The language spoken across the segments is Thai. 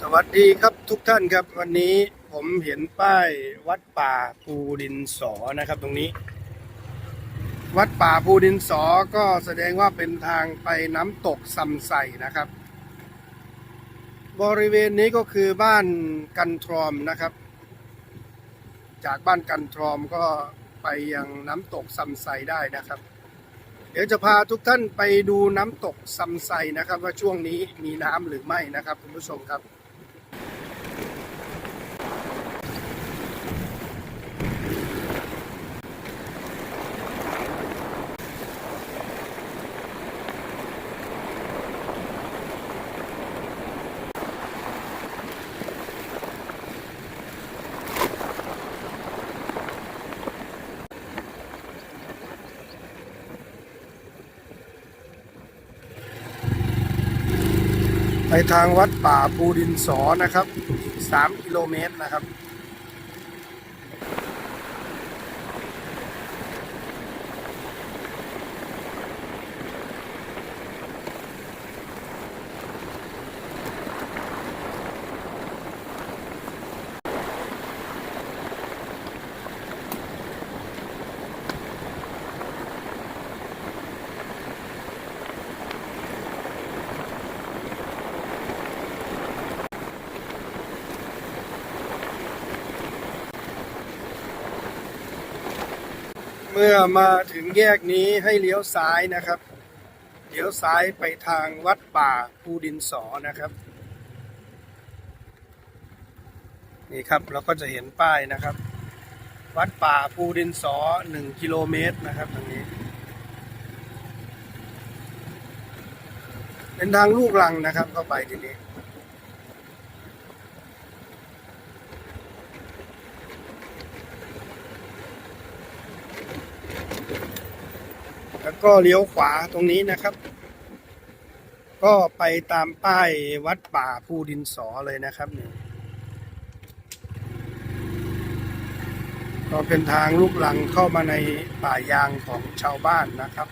สวัสดีครับทุกท่านครับวันนี้ผมเห็นป้ายวัดป่าภูดินสอนะครับตรงนี้ วัดป่าภูดินสอก็แสดงว่าเป็นทางไปน้ำตกซำไสนะครับ บริเวณนี้ก็คือบ้านกันทรอมนะครับ จากบ้านกันทรอมก็ไปยังน้ำตกซำไสได้นะครับ เดี๋ยวจะพาทุกท่านไปดูน้ำตกซำไสนะครับ ว่าช่วงนี้มีน้ำหรือไม่นะครับคุณผู้ชมครับ ทางวัดป่าภูดินสอนะครับอีก3กิโลเมตรนะครับ เมื่อมาถึงแยกนี้ให้เลี้ยวซ้ายนะครับ เลี้ยวซ้ายไปทางวัดป่าภูดินสอนะครับ นี่ครับเราก็จะเห็นป้ายนะครับ วัดป่าภูดินสอหนึ่งกิโลเมตรนะครับตรงนี้ เป็นทางลูกลังนะครับเข้าไปทีนี้ แล้ว ก็เลี้ยวขวาตรงนี้นะครับ ก็ไปตามป้ายวัดป่าภูดินสอเลยนะครับนี่ก็เป็นทางลูกหลังเข้ามาในป่ายางของชาวบ้านนะครับ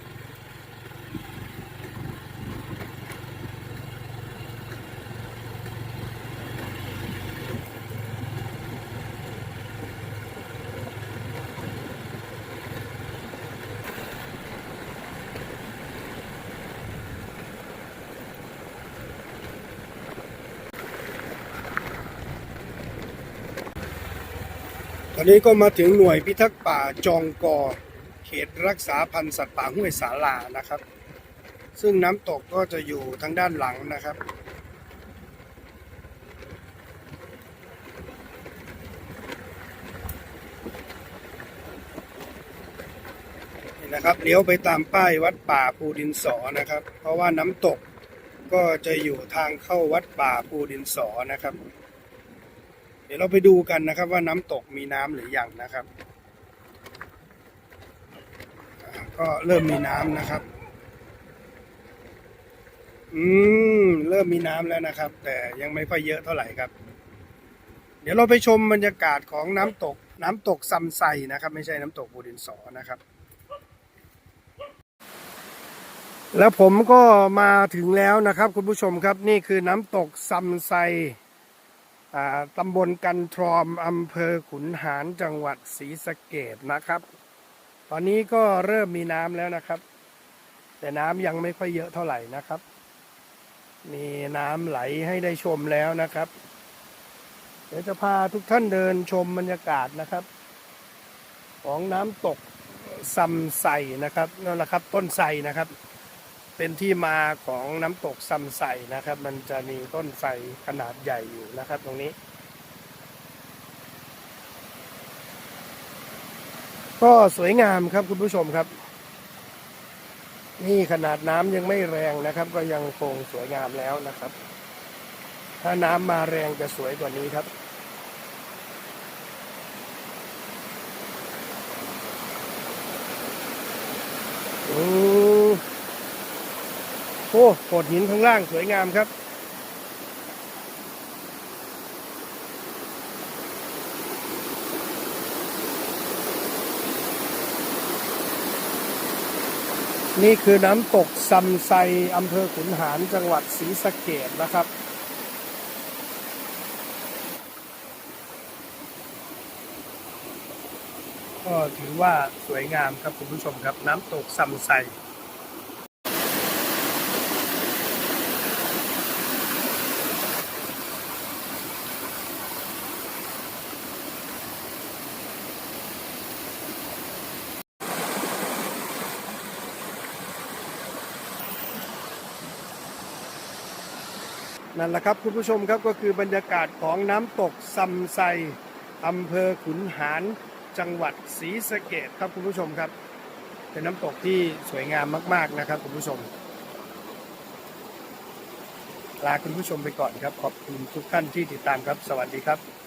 ตอนนี้ก็มาถึงหน่วยพิทักษ์ป่าจองกอ เขตรักษาพันธุ์สัตว์ป่าห้วยสาลานะครับ ซึ่งน้ำตกก็จะอยู่ทางด้านหลังนะครับนี่นะครับเลี้ยวไปตามป้ายวัดป่าภูดินสอนะครับ เพราะว่าน้ำตกก็จะอยู่ทางเข้าวัดป่าภูดินสอนะครับ เดี๋ยวเราไปดูกันนะครับ ว่าน้ำตกมีน้ำหรือยังนะครับ ก็เริ่มมีน้ำนะครับ อืมเริ่มมีน้ำแล้วนะครับ แต่ยังไม่ค่อยเยอะเท่าไหร่ครับ เดี๋ยวเราไปชมบรรยากาศของน้ำตก น้ำตกซัมไซนะครับ ไม่ใช่น้ำตกบูดินสอนะครับแล้วผมก็มาถึงแล้วนะครับ คุณผู้ชมครับนี่คือน้ำตกซัมไซ ตำบลกันทรอมอำเภอขุนหารจังหวัดศรีสะเกดนะครับ ตอนนี้ก็เริ่มมีน้ำแล้วนะครับ แต่น้ำยังไม่ค่อยเยอะเท่าไหร่นะครับ มีน้ำไหลให้ได้ชมแล้วนะครับ เดี๋ยวจะพาทุกท่านเดินชมบรรยากาศนะครับ ของน้ำตกซัมไซนะครับนั่นแหละครับ ต้นไทรนะครับ เป็นที่มาของน้ำตกซัมไซนะครับ มันจะมีต้นไทรขนาดใหญ่อยู่นะครับ ตรงนี้ ก็สวยงามครับคุณผู้ชมครับ นี่ขนาดน้ำยังไม่แรงนะครับ ก็ยังคงสวยงามแล้วนะครับ ถ้าน้ำมาแรงจะสวยกว่านี้ครับอื โอ้โขดหินข้างล่างสวยงามครับ นี่คือน้ำตกซำไซอำเภอขุนหารจังหวัดศรีสะเกดนะครับก็ถือว่าสวยงามครับคุณผู้ชมครับ น้ำตกซำไซ นั่นแหละครับคุณผู้ชมครับก็คือบรรยากาศของน้ำตกซัมไซอำเภอขุนหารจังหวัดศรีสะเกดครับคุณผู้ชมครับ เป็นน้ำตกที่สวยงามมากๆนะครับคุณผู้ชมลาคุณผู้ชมไปก่อนครับ ขอบคุณทุกท่านที่ติดตามครับ สวัสดีครับ